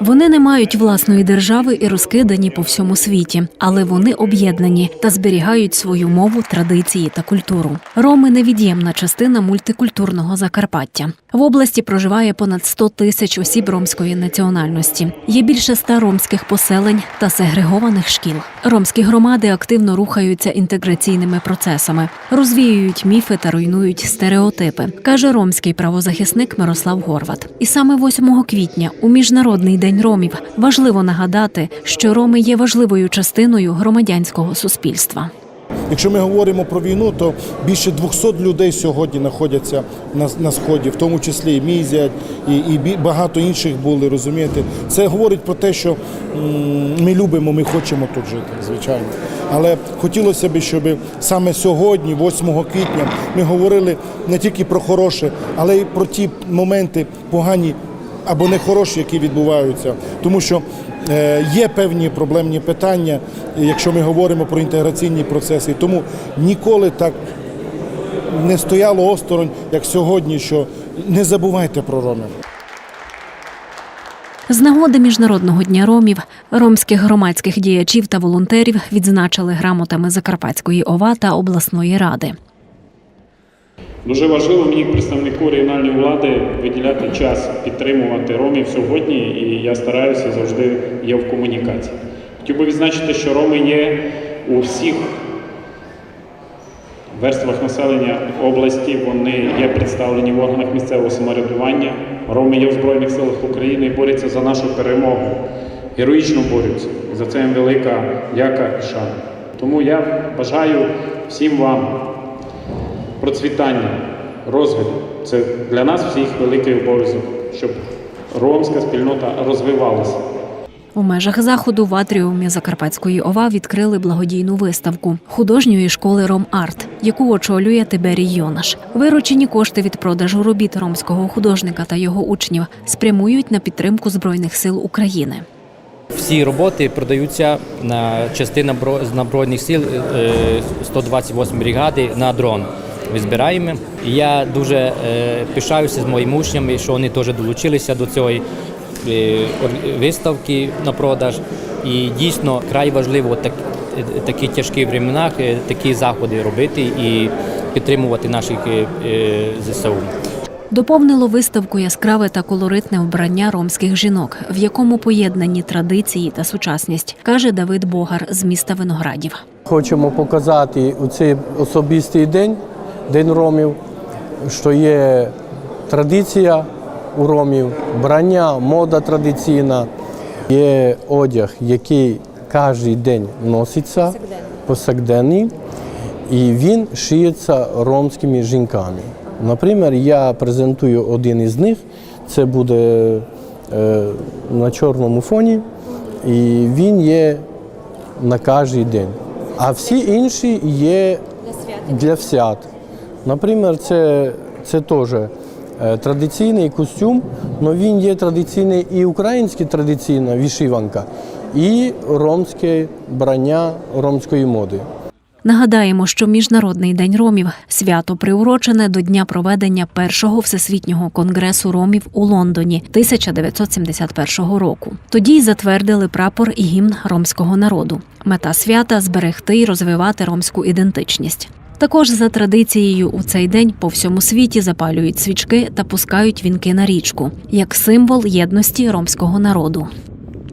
Вони не мають власної держави і розкидані по всьому світі, але вони об'єднані та зберігають свою мову, традиції та культуру. Роми невід'ємна частина мультикультурного Закарпаття. В області проживає понад 100 тисяч осіб ромської національності. Є більше ста ромських поселень та сегрегованих шкіл. Ромські громади активно рухаються інтеграційними процесами, розвіюють міфи та руйнують стереотипи, каже ромський правозахисник Мирослав Горват. І саме 8 квітня, у міжнародний день ромів, важливо нагадати, що роми є важливою частиною громадянського суспільства. Якщо ми говоримо про війну, то більше 200 людей сьогодні знаходяться на, на сході, в тому числі і мій зять, і, і багато інших були. Розумієте, це говорить про те, що ми любимо, ми хочемо тут жити, звичайно. Але хотілося б, щоб саме сьогодні, 8 квітня, ми говорили не тільки про хороше, але й про ті моменти погані або нехороші, які відбуваються, тому що е, є певні проблемні питання, якщо ми говоримо про інтеграційні процеси. Тому ніколи так не стояло осторонь, як сьогодні, що не забувайте про ромів. З нагоди міжнародного дня ромів ромських громадських діячів та волонтерів відзначили грамотами Закарпатської ОВА та обласної ради. Дуже важливо мені, представнику регіональної влади, виділяти час підтримувати ромів сьогодні, і я стараюся завжди є в комунікації. Хотів би відзначити, що роми є у всіх верствах населення області, вони є представлені в органах місцевого самоврядування. Роми є в Збройних силах України і борються за нашу перемогу. Героїчно борються. І за це їм велика дяка і шана. Тому я бажаю всім вам процвітання, розвитку. Це для нас всіх великий обов'язок, щоб ромська спільнота розвивалася. У межах заходу в атріумі Закарпатської ОВА відкрили благодійну виставку художньої школи Ром-Арт, яку очолює Тиберій Йонаш. Виручені кошти від продажу робіт ромського художника та його учнів спрямують на підтримку збройних сил України. Всі роботи продаються на частина бро- Збройних сил е, 128 бригади на дрон. Ми збираємо. І я дуже е, пишаюся з моїми учнями, що вони теж долучилися до цієї е, виставки на продаж. І дійсно край важливо так, е, такі тяжкі времена, такі заходи робити і підтримувати наших е, ЗСУ. Доповнило виставку яскраве та колоритне вбрання ромських жінок, в якому поєднані традиції та сучасність, каже Давид Богар з міста Виноградів. Хочемо показати у цей особистий день, День ромів, що є традиція у ромів, брання, мода традиційна, є одяг, який кожен день носиться, повсякденний, і він шиється ромськими жінками. Наприклад, я презентую один із них, це буде е, на чорному фоні, і він є на кожен день. А всі інші є для свят. Наприклад, це, це теж е, традиційний костюм, але він є традиційний і українська традиційна вишиванка, і ромське брання ромської моди. Нагадаємо, що Міжнародний день ромів свято приурочене до дня проведення першого всесвітнього конгресу ромів у Лондоні 1971 року. Тоді й затвердили прапор і гімн ромського народу. Мета свята зберегти і розвивати ромську ідентичність. Також за традицією у цей день по всьому світі запалюють свічки та пускають вінки на річку як символ єдності ромського народу.